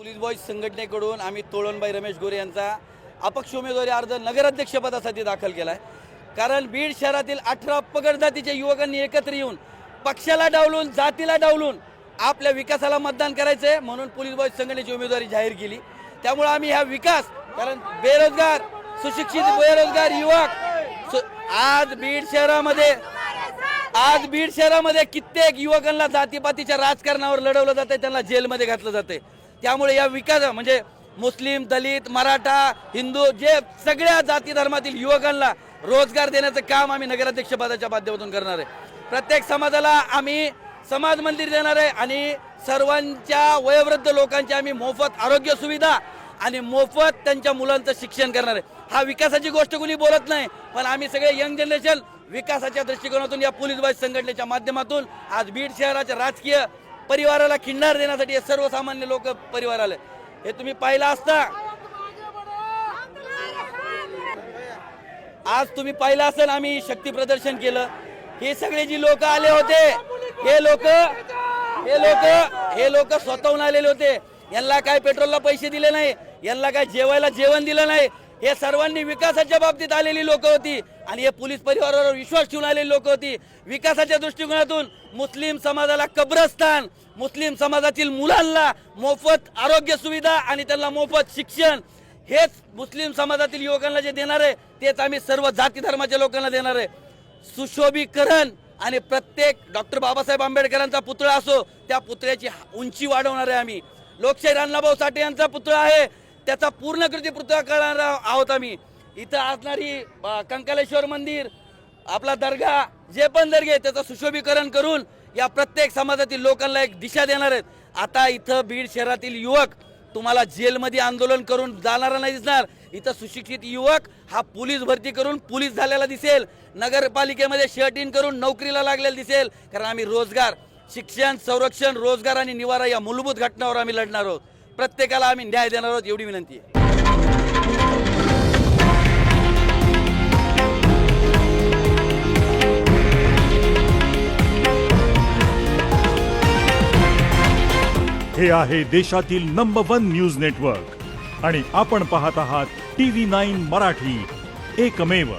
Police boy संघटनेकडून आम्ही तोळणबाई रमेश गोरे यांचा अपक्ष उमेदवारी अर्ज नगराध्यक्षपदासाठी दाखल केला आहे कारण बीड शहरातील अठरा पगड जातीच्या युवकांनी एकत्र येऊन पक्षाला डावलून जातीला डावलून आपल्या विकासाला मतदान करायचं आहे म्हणून पोलीस बॉय संघटनेची उमेदवारी जाहीर केली. त्यामुळे आम्ही ह्या विकास कारण बेरोजगार सुशिक्षित बेरोजगार युवक आज बीड शहरामध्ये आज बीड शहरामध्ये कित्येक युवकांना जातीपातीच्या राजकारणावर लढवलं जातंय त्यांना जेलमध्ये घातलं जातंय. त्यामुळे या विकास म्हणजे मुस्लिम दलित मराठा हिंदू जे सगळ्या जाती धर्मातील युवकांना रोजगार देण्याचं काम आम्ही नगराध्यक्ष पदाच्या माध्यमातून करणार आहे. प्रत्येक समाजाला आम्ही समाज मंदिर देणार आहे आणि सर्वांच्या वयोवृद्ध लोकांची आम्ही मोफत आरोग्य सुविधा आणि मोफत त्यांच्या मुलांचं शिक्षण करणार आहे. हा विकासाची गोष्ट कोणी बोलत नाही पण आम्ही सगळे यंग जनरेशन विकासाच्या दृष्टिकोनातून या पोलीस बाज संघटनेच्या माध्यमातून आज बीड शहराच्या राजकीय परिवाराला खिंडार देण्यासाठी हे सर्वसामान्य लोक परिवार आले. हे तुम्ही पाहिलं असता? आज तुम्ही पाहिलं असेल आम्ही शक्ती प्रदर्शन केलं. हे सगळे जी लोक आले होते हे लोक हे लोक हे लोक स्वतःहून आलेले होते. यांना काय पेट्रोलला पैसे दिले नाही यांना काय जेवायला जेवण दिलं नाही हे सर्वांनी विकासाच्या बाबतीत आलेली लोक होती आणि हे पोलीस परिवारावर विश्वास ठेवून आलेली लोक होती. विकासाच्या दृष्टिकोनातून मुस्लिम समाजाला कब्रस्तान मुस्लिम समाजातील मुलांना मोफत आरोग्य सुविधा आणि त्यांना मोफत शिक्षण हेच मुस्लिम समाजातील युवकांना जे देणार आहे तेच आम्ही सर्व जाती धर्माच्या लोकांना देणार आहे. सुशोभीकरण आणि प्रत्येक डॉक्टर बाबासाहेब आंबेडकरांचा पुतळा असो त्या पुतळ्याची उंची वाढवणार आहे आम्ही. लोकशाही अण्णाभाऊ साठे यांचा पुतळा आहे त्याचा पूर्ण पुतळा करणार आहोत आम्ही. इथं असणारी कंकालेश्वर मंदिर आपला दर्गा जे पण दर्गे त्याचं सुशोभीकरण करून या प्रत्येक समाजातील लोकांना एक दिशा देणार आहेत. आता इथं बीड शहरातील युवक तुम्हाला जेलमध्ये आंदोलन करून जाणारा नाही दिसणार. इथं सुशिक्षित युवक हा पोलीस भरती करून पोलीस झालेला दिसेल. नगरपालिकेमध्ये शर्ट इन करून नोकरीला लागलेला दिसेल. कारण आम्ही रोजगार शिक्षण संरक्षण रोजगार आणि निवारा या मूलभूत घटनावर आम्ही लढणार आहोत. प्रत्येकाला आम्ही न्याय देणार आहोत एवढी विनंती आहे. हे आहे देशातील नंबर वन न्यूज नेटवर्क आणि आपण पाहत आहात टी व्ही नाईन मराठी. एकमेव.